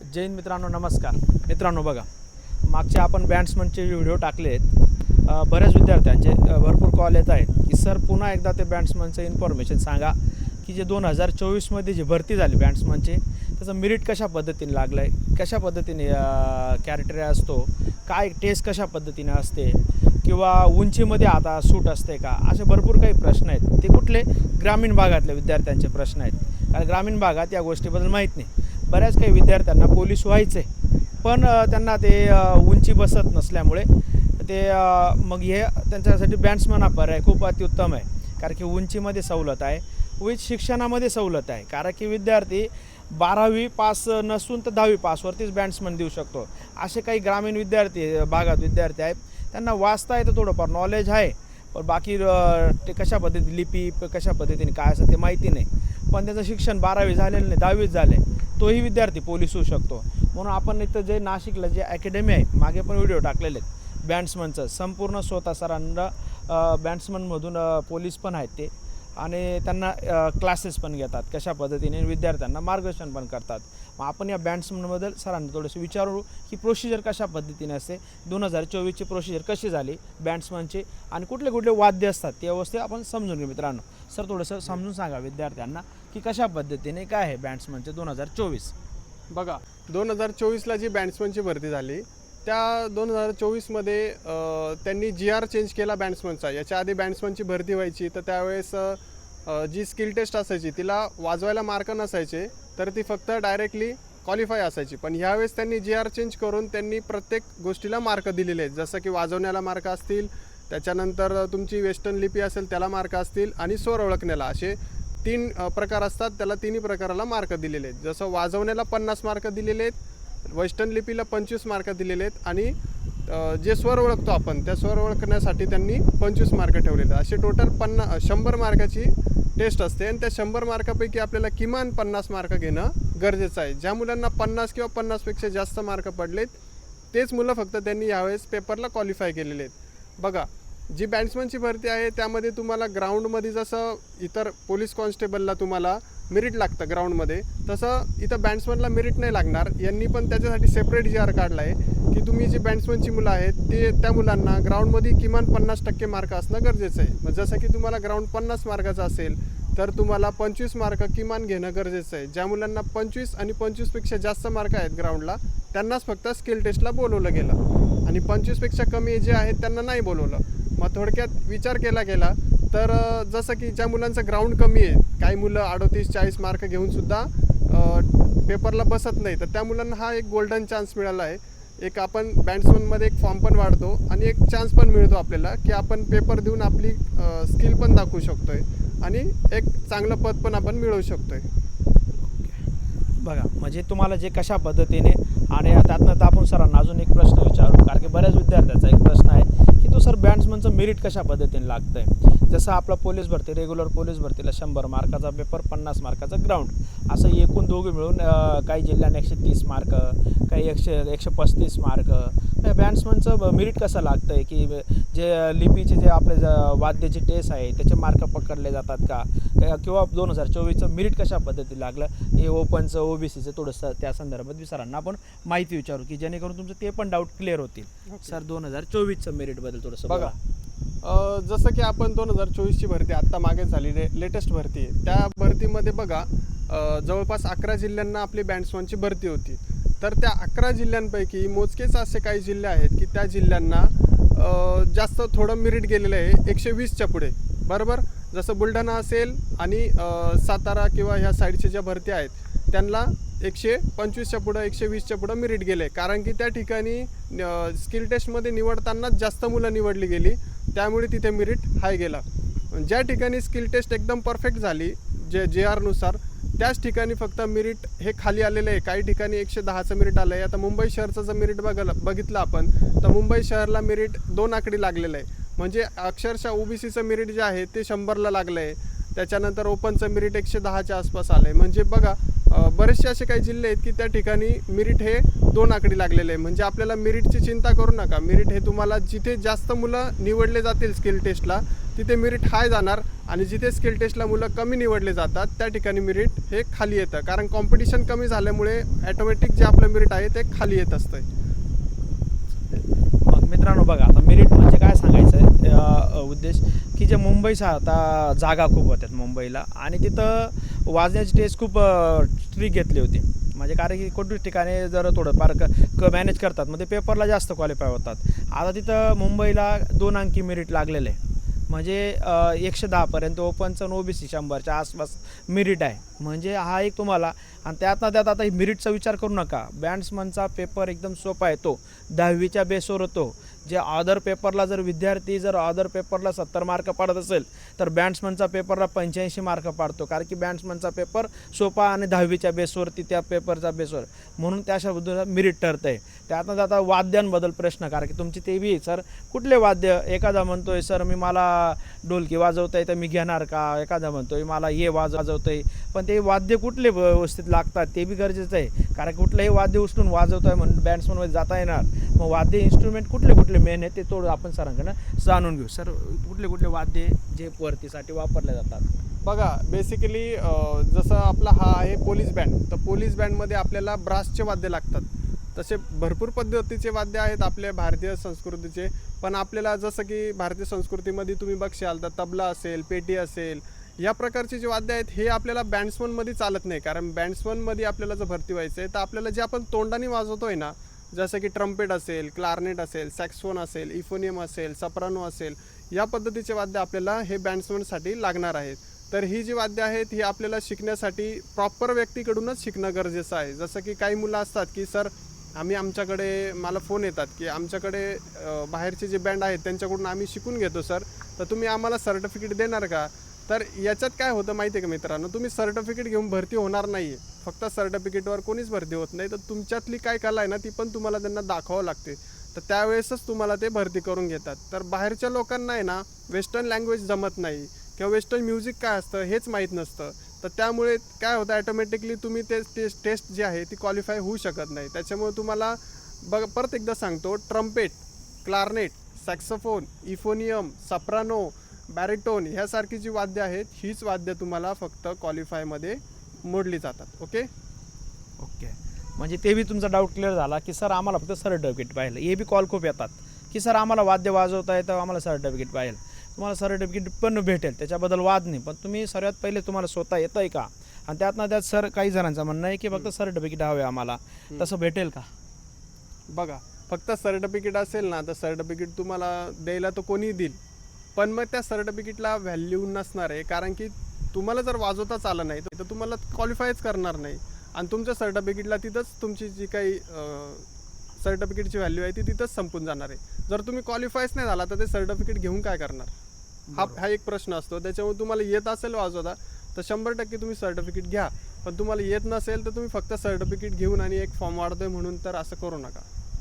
जैन मित्रांनो नमस्कार. मित्रांनो बघा मागचे आपण बँड्समनचे व्हिडिओ टाकले आहेत बऱ्याच विद्यार्थ्यांचे भरपूर कॉल येत आहेत की सर पुन्हा एकदा ते बँड्समनचं इन्फॉर्मेशन सांगा की जे दोन हजार चोवीसमध्ये जी भरती झाली बँड्समनची त्याचं मिरिट कशा पद्धतीने लागलं आहे कशा पद्धतीने कॅरेक्टर असतो? काय टेस्ट कशा पद्धतीने असते? किंवा उंचीमध्ये आता सूट असते का? असे भरपूर काही प्रश्न आहेत. ते कुठले? ग्रामीण भागातल्या विद्यार्थ्यांचे प्रश्न आहेत. कारण ग्रामीण भागात या गोष्टीबद्दल माहीत नाही. बऱ्याच काही विद्यार्थ्यांना पोलीस व्हायचे. पण त्यांना ते उंची बसत नसल्यामुळे ते मग हे त्यांच्यासाठी बँड्समन हा पर्याय खूप अत्युत्तम आहे. कारण की उंचीमध्ये सवलत आहे. विथ शिक्षणामध्ये सवलत आहे. कारण की विद्यार्थी बारावी पास नसून तर दहावी पासवरतीच बँड्समन देऊ शकतो. असे काही ग्रामीण विद्यार्थी भागात विद्यार्थी आहेत. त्यांना वाचता येतं थोडंफार नॉलेज आहे. पण बाकी ते कशा पद्धती लिपी कशा पद्धतीने काय असं ते माहिती नाही. पण त्याचं शिक्षण बारावी झालेलं नाही दहावीच झाले. तोही विद्यार्थी पोलीस होऊ शकतो. म्हणून आपण इथं जे नाशिकला जे अकॅडमी आहे मागे पण व्हिडिओ टाकलेले आहेत. बँड्समनचं संपूर्ण स्वतः सरांना बँड्समनमधून पोलीस पण आहेत ते. आणि त्यांना क्लासेस पण घेतात. कशा पद्धतीने? विद्यार्थ्यांना मार्गदर्शन पण करतात. मग आपण या बँड्समनबद्दल सरांना थोडंसं विचारू की प्रोसिजर कशा पद्धतीने असते? दोन हजार चोवीसची प्रोसिजर कशी झाली बँड्समनची आणि कुठले कुठले वाद्य असतात ते अवस्थे आपण समजून घेऊ मित्रांनो. सर थोडंसं समजून सांगा विद्यार्थ्यांना की कशा पद्धतीने काय आहे बँड्समनचे दोन हजार चोवीस? बघा दोन हजार चोवीसला जी बँड्समनची भरती झाली त्या दोन हजार चोवीसमध्ये त्यांनी जी आर चेंज केला बँड्समनचा याच्या आधी बँड्समनची भरती व्हायची तर त्यावेळेस जी स्किल टेस्ट असायची तिला वाजवायला मार्क नसायचे तर ती फक्त डायरेक्टली क्वालिफाय असायची. पण ह्यावेळेस त्यांनी जी आर चेंज करून त्यांनी प्रत्येक गोष्टीला मार्क दिलेले आहेत. जसं की वाजवण्याला मार्क असतील त्याच्यानंतर तुमची वेस्टर्न लिपी असेल त्याला मार्क असतील आणि स्वर ओळखण्याला असे तीन प्रकार असतात त्याला तिन्ही प्रकाराला मार्क दिलेले आहेत. जसं वाजवण्याला पन्नास मार्क दिलेले आहेत वेस्टर्न लिपीला पंचवीस मार्क दिलेले आहेत आणि जे स्वर ओळखतो आपण त्या स्वर ओळखण्यासाठी त्यांनी पंचवीस मार्क ठेवलेले आहेत. असे टोटल पन्ना शंभर मार्काची टेस्ट असते आणि त्या शंभर मार्कापैकी आपल्याला किमान पन्नास मार्क घेणं गरजेचं आहे. ज्या मुलांना पन्नास किंवा पन्नासपेक्षा जास्त मार्क पडलेत तेच मुलं फक्त त्यांनी यावेळेस पेपरला क्वालिफाय केलेले आहेत. बघा जी बॅट्समनची भरती आहे त्यामध्ये तुम्हाला ग्राउंडमध्ये जसं इतर पोलीस कॉन्स्टेबलला तुम्हाला मेरिट लागतं ग्राउंडमध्ये. तसं इथं बॅट्समनला मेरिट नाही लागणार. यांनी पण त्याच्यासाठी सेपरेट जी आर काढला आहे की तुम्ही जी बॅट्समनची मुलं आहेत ते त्या मुलांना ग्राउंडमध्ये किमान पन्नास टक्के मार्क असणं गरजेचं आहे. मग जसं की तुम्हाला ग्राउंड पन्नास मार्काचं असेल तर तुम्हाला पंचवीस मार्क किमान घेणं गरजेचं आहे. ज्या मुलांना पंचवीस आणि पंचवीसपेक्षा जास्त मार्क आहेत ग्राउंडला त्यांनाच फक्त स्किल टेस्टला बोलवलं गेलं. आणि पंचवीसपेक्षा कमी जे आहेत त्यांना नाही बोलवलं. मग थोडक्यात विचार केला गेला तर जसं की ज्या मुलांचं ग्राउंड कमी आहे काही मुलं अडतीस चाळीस मार्क घेऊनसुद्धा पेपरला बसत नाही. तर त्या मुलांना हा एक गोल्डन चान्स मिळाला आहे. एक आपण बँड्समनमध्ये एक फॉर्म पण वाढतो आणि एक चान्स पण मिळतो आपल्याला की आपण पेपर देऊन आपली स्किल पण दाखवू शकतो आहे आणि एक चांगलं पद पण आपण मिळवू शकतो आहे बघा म्हणजे तुम्हाला जे कशा पद्धतीने आणि त्यातनं तर आपण सरांना अजून एक प्रश्न विचारू कारण की बऱ्याच विद्यार्थ्याचा एक प्रश्न आहे की तो सर बँड्समनचं मेरिट कशा पद्धतीने लागतं आहे जसं आपला पोलीस भरती रेग्युलर पोलीस भरतीला शंभर मार्काचा पेपर पन्नास मार्काचा ग्राउंड असं एकूण दोघे मिळून काही जिल्ह्यांना एकशे तीस मार्क काही एकशे एकशे पस्तीस मार्क. बँड्समनचं मेरिट कसं लागतं आहे की जे लिपीचे जे आपले वाद्याचे टेस्ट आहे त्याचे मार्क पकडले जातात का? किंवा दोन हजार चोवीसचं मेरिट कशा पद्धतीने लागलं? हे ओपनचं ओबीसीचं थोडंसं त्या संदर्भात बी सरांना आपण माहिती विचारू की जेणेकरून तुमचं ते पण डाऊट क्लिअर होतील. सर दोन हजार चोवीसचं मेरिटबद्दल थोडंसं बघा जसं की आपण दोन हजार चोवीसची भरती आत्ता मागे झाली लेटेस्ट भरती. आहे त्या भरतीमध्ये बघा जवळपास अकरा जिल्ह्यांना आपली बँड्समनची भरती होती. तर त्या अकरा जिल्ह्यांपैकी मोजकेच असे काही जिल्हे आहेत की त्या जिल्ह्यांना जास्त थोडं मिरिट गेलेलं आहे एकशे वीसच्या पुढे. बरोबर? जसं बुलढाणा असेल आणि सातारा किंवा ह्या साईडच्या ज्या भरती आहेत त्यांना एकशे पंचवीसच्या पुढं एकशे वीसच्या पुढं मिरिट गेले कारण की त्या ठिकाणी स्किल टेस्टमध्ये निवडतानाच जास्त मुलं निवडली गेली. त्यामुळे तिथे मिरिट हाय गेला. ज्या ठिकाणी स्किल टेस्ट एकदम परफेक्ट झाली जे जे आरनुसार त्याच ठिकाणी फक्त मिरिट हे खाली आलेलं आहे. काही ठिकाणी एकशे दहाचं मिरिट आलं आहे आता मुंबई शहरचं जर मिरिट बघायला बघितलं आपण तर मुंबई शहरला मिरिट दोन आकडी लागलेलं आहे. म्हणजे अक्षरशः ओबीसीचं मिरिट जे आहे ते शंभरला लागलं आहे त्याच्यानंतर ओपनचं मिरिट एकशे दहाच्या आसपास आलं आहे म्हणजे बघा बरेचसे असे काही जिल्हे आहेत की त्या ठिकाणी मिरिट हे दोन आकडी लागलेले आहे. म्हणजे आपल्याला मिरिटची चिंता करू नका. मिरिट हे तुम्हाला जिथे जास्त मुलं निवडले जातील स्किल टेस्टला तिथे मिरिट हाय जाणार आणि जिथे स्किल टेस्टला मुलं कमी निवडले जातात त्या ठिकाणी मिरिट हे खाली येतं. कारण कॉम्पिटिशन कमी झाल्यामुळे ॲटोमॅटिक जे आपलं मिरिट आहे ते खाली येत असतं मग मित्रांनो बघा आता मिरिट म्हणजे काय सांगायचं आहे उद्देश की जे मुंबईचा आता जागा खूप होत्यात मुंबईला आणि तिथं वाजण्याची टेस्ट खूप ट्रिक घेतली होती. म्हणजे कारण की कोणती ठिकाणी जर थोडंफार क क मॅनेज करतात मग ते पेपरला जास्त क्वालिफाय होतात. आता तिथं मुंबईला दोन अंकी मेरिट लागलेलं. आहे म्हणजे एकशे दहापर्यंत ओपनचं आणि सी शंभरच्या आसपास मिरिट आहे. म्हणजे हा एक तुम्हाला आणि त्यातनं त्यात आता मिरिटचा विचार करू नका. बँड्समनचा पेपर एकदम सोपा आहे तो. दहावीच्या बेसवर होतो. जे ऑदर पेपरला जर विद्यार्थी जर ऑदर पेपरला सत्तर मार्क पाडत असेल तर बँड्समनचा पेपरला पंच्याऐंशी मार्क पाडतो. कारण की बँड्समनचा पेपर सोपा आणि दहावीच्या बेसवरती त्या पेपरचा बेसवर म्हणून त्या शब्दाला मिरिट ठरतं आहे त्यातनं आता वाद्यांबद्दल प्रश्न कारण की तुमची ते बी सर कुठले वाद्य? एखादा म्हणतोय सर मी मला ढोलकी वाजवता तर मी घेणार का? एखादा म्हणतोय मला हे वाज वाजवतंय. पण ते वाद्य कुठले व्यवस्थित लागतात ते बी गरजेचं आहे. कारण कुठलंही वाद्य उचलून वाजवतोय म्हणून बँड्समनमध्ये जाता येणार. मग वाद्य इन्स्ट्रुमेंट कुठले कुठले मेन आहे ते थोडं आपण सरांकडनं जाणून घेऊ. सर कुठले कुठले वाद्य जे वरतीसाठी वापरले जातात? बघा बेसिकली जसं आपला हा आहे पोलीस बँड तर पोलीस बँडमध्ये आपल्याला ब्रासचे वाद्य लागतात. तसे भरपूर पद्धतीचे वाद्य आहेत आपल्या भारतीय संस्कृतीचे. पण आपल्याला जसं की भारतीय संस्कृतीमध्ये तुम्ही बघशाल तर तबला असेल पेटी असेल या प्रकारचे जे वाद्य आहेत हे आपल्याला बँड्समनमध्ये चालत नाही. कारण बँड्समनमध्ये आपल्याला जर भरती व्हायचं आहे तर आपल्याला जे आपण तोंडाने वाजवतोय ना जसं की ट्रम्पेट असेल क्लार्नेट असेल सॅक्सफोन असेल इफोनियम असेल सप्रानो असेल या पद्धतीचे वाद्य आपल्याला हे बँड्समनसाठी लागणार आहेत. तर ही जी वाद्य आहेत ही आपल्याला शिकण्यासाठी प्रॉपर व्यक्तीकडूनच शिकणं गरजेचं आहे. जसं की काही मुलं असतात की सर आम्ही आमच्याकडे मला फोन येतात की आमच्याकडे बाहेरचे जे बँड आहेत त्यांच्याकडून आम्ही शिकून घेतो सर. तर तुम्ही आम्हाला सर्टिफिकेट देणार का? तर याच्यात काय होतं माहिती आहे का मित्रांनो? तुम्ही सर्टिफिकेट घेऊन भरती होणार नाही आहे फक्त सर्टिफिकेटवर कोणीच भरती होत नाही. तर तुमच्यातली काय कला आहे ना ती पण तुम्हाला त्यांना दाखवावं लागते. तर त्यावेळेसच तुम्हाला ते भरती करून घेतात. तर बाहेरच्या लोकांना आहे ना वेस्टर्न लँग्वेज जमत नाही. किंवा वेस्टर्न म्युझिक काय असतं हेच माहीत नसतं. तर त्यामुळे काय होतं ॲटोमॅटिकली तुम्ही ते टेस्ट टेस्ट जी आहे ती क्वालिफाय होऊ शकत नाही. त्याच्यामुळे तुम्हाला बघ परत एकदा सांगतो trumpet clarinet saxophone euphonium soprano baritone ह्यासारखी जी वाद्य आहेत हीच वाद्य तुम्हाला फक्त क्वालिफायमध्ये मोडली जातात ओके ओके म्हणजे ते बी तुमचा डाऊट क्लिअर झाला की सर आम्हाला फक्त सर्टिफिकेट पाहिजे हे बी कॉल खूप येतात की सर आम्हाला वाद्य वाजवता येतं आम्हाला सर्टिफिकेट पाहिजे तुम्हाला सर्टिफिकेट पण भेटेल त्याच्याबद्दल वाद नाही. पण तुम्ही सर्वात पहिले तुम्हाला स्वतः येतं आहे का? आणि त्यातनं त्यात सर काही जणांचं म्हणणं आहे की फक्त सर्टिफिकेट हवे आम्हाला. तसं भेटेल का? बघा फक्त सर्टिफिकेट असेल ना तर सर्टिफिकेट तुम्हाला द्यायला तर कोणी देईल. पण मग त्या सर्टिफिकेटला व्हॅल्यू नसणार आहे. कारण की तुम्हाला जर वाजवताच आलं नाही तर तुम्हाला क्वालिफायच करणार नाही. आणि तुमच्या सर्टिफिकेटला तिथंच तुमची जी काही सर्टिफिकेटची व्हॅल्यू आहे ती तिथंच संपून जाणार आहे. जर तुम्ही क्वालिफायच नाही झाला तर ते सर्टिफिकेट घेऊन काय करणार? हा हा एक प्रश्न असतो. त्याच्यामुळे तुम्हाला येत असेल वाजवता तर शंभर टक्के तुम्ही सर्टिफिकेट घ्या. पण तुम्हाला येत नसेल तर तुम्ही फक्त सर्टिफिकेट घेऊन आणि एक फॉर्म वाढतोय म्हणून तर असं करू नका.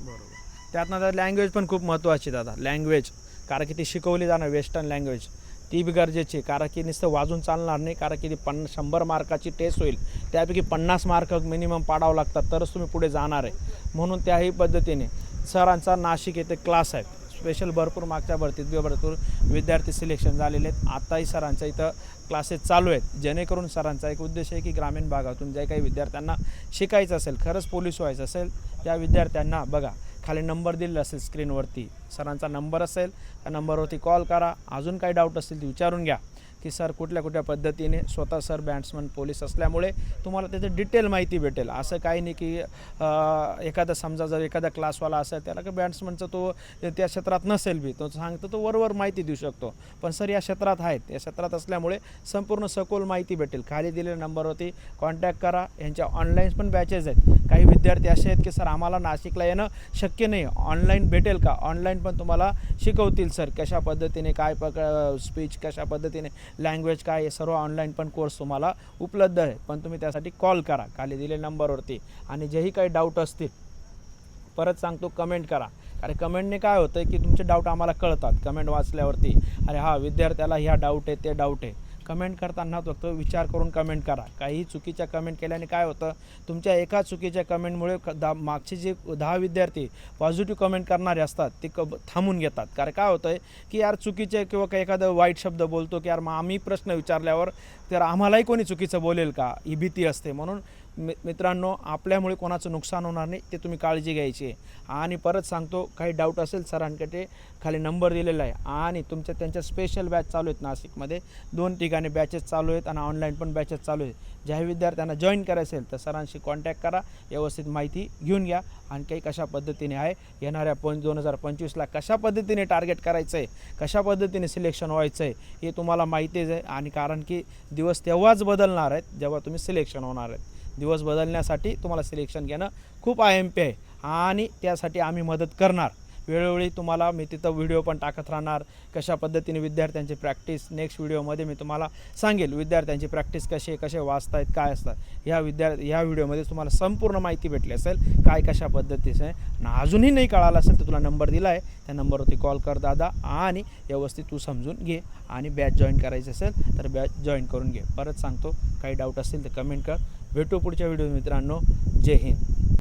बरोबर. त्यातनं त्यात लँग्वेज पण खूप महत्त्वाची दादा. लँग्वेज कारण की ती शिकवली जाणार वेस्टर्न लँग्वेज. ती बी गरजेची कारण की नुसतं वाजून चालणार नाही. कारण की ती पन्न शंभर मार्काची टेस्ट होईल. त्यापैकी पन्नास मार्क मिनिमम पाडावं लागतात. तरच तुम्ही पुढे जाणार आहे. म्हणून त्याही पद्धतीने सरांचा नाशिक येथे क्लास आहे. स्पेशल भरपूर मागच्या भरतीत बी भरपूर विद्यार्थी सिलेक्शन झालेले आहेत. आताही सरांच्या इथं क्लासेस चालू आहेत. जेणेकरून सरांचा एक उद्देश आहे की ग्रामीण भागातून जे काही विद्यार्थ्यांना शिकायचं असेल खरंच पोलीस व्हायचं असेल त्या विद्यार्थ्यांना बघा खाली नंबर दिलेला असेल स्क्रीनवरती. सरांचा नंबर असेल त्या नंबरवरती कॉल करा. अजून काही डाऊट असतील ते विचारून घ्या. की सर कुठल्या कुठल्या पद्धतीने स्वतः सर बॅट्समन पोलीस असल्यामुळे तुम्हाला त्याचं डिटेल माहिती भेटेल. असं काही नाही की एखादा समजा जर एखादा क्लासवाला असेल त्याला की बॅट्समनचं तो त्या क्षेत्रात नसेल बी तो सांगतो तो वरवर माहिती देऊ शकतो. पण सर या क्षेत्रात आहेत. या क्षेत्रात असल्यामुळे संपूर्ण सखोल माहिती भेटेल. खाली दिलेल्या नंबरवरती कॉन्टॅक्ट करा. यांच्या ऑनलाईन पण बॅचेस आहेत. काही विद्यार्थी असे आहेत की सर आम्हाला नाशिकला येणं शक्य नाही. ऑनलाईन भेटेल का? ऑनलाईन पण तुम्हाला शिकवतील सर कशा पद्धतीने काय पक स्पीच कशा पद्धतीने लँग्वेज काय हे सर्व ऑनलाईन पण कोर्स तुम्हाला उपलब्ध आहे. पण तुम्ही त्यासाठी कॉल करा खाली दिलेल्या नंबरवरती. आणि जेही काही डाऊट असतील परत सांगतो कमेंट करा. कारण कमेंटने काय होतं की तुमचे डाऊट आम्हाला कळतात कमेंट वाचल्यावरती. अरे हा विद्यार्थ्याला ह्या डाऊट आहे ते डाऊट आहे. कमेंट करताना फक्त विचार करून कमेंट करा. काही चुकीच्या कमेंट केल्याने काय होतं? तुमच्या एका चुकीच्या कमेंटमुळे दा मागचे जे दहा विद्यार्थी पॉझिटिव्ह कमेंट करणारे असतात ते क थांबून घेतात. कारण काय होतं आहे की यार चुकीचे किंवा काही एखादं वाईट शब्द बोलतो की यार मग आम्ही प्रश्न विचारल्यावर तर आम्हालाही कोणी चुकीचं बोलेल का? ही भीती असते. म्हणून मि मित्रांनो आपल्यामुळे कोणाचं नुकसान होणार नाही ते तुम्ही काळजी घ्यायची आहे. आणि परत सांगतो काही डाऊट असेल सरांकडे खाली नंबर दिलेला आहे. आणि तुमच्या त्यांच्या स्पेशल बॅच चालू आहेत नाशिकमध्ये. दोन ठिकाणी बॅचेस चालू आहेत आणि ऑनलाईन पण बॅचेस चालू आहेत. ज्या विद्यार्थ्यांना जॉईन करायचं असेल तर सरांशी कॉन्टॅक्ट करा. व्यवस्थित माहिती घेऊन घ्या. आणि काही कशा पद्धतीने आहे येणाऱ्या पं दोन हजार पंचवीसला कशा पद्धतीने टार्गेट करायचं आहे कशा पद्धतीने सिलेक्शन व्हायचं आहे हे तुम्हाला माहितीच आहे. आणि कारण की दिवस तेव्हाच बदलणार आहेत जेव्हा तुम्ही सिलेक्शन होणार आहेत. दिवस बदलण्यासाठी तुम्हाला सिलेक्शन घेणं खूप आय एम पी आहे. आणि त्यासाठी आम्ही मदत करणार. वेळोवेळी तुम्हाला मी तिथं व्हिडिओ पण टाकत राहणार. कशा पद्धतीने विद्यार्थ्यांची प्रॅक्टिस नेक्स्ट व्हिडिओमध्ये मी तुम्हाला सांगेल. विद्यार्थ्यांची प्रॅक्टिस कशी कसे कसे वाचतायत काय असतात ह्या विद्यार्थी ह्या व्हिडिओमध्ये तुम्हाला संपूर्ण माहिती भेटली असेल. काय कशा पद्धतीचं आहे. आणि अजूनही नाही कळालं असेल तर तुला नंबर दिला आहे त्या नंबरवरती कॉल कर दादा. आणि व्यवस्थित तू समजून घे. आणि बॅच जॉईन करायची असेल तर बॅच जॉईन करून घे. परत सांगतो. काही डाऊट असतील तर कमेंट कर. भेटू पुढच्या व्हिडिओ मित्रांनो. जय हिंद.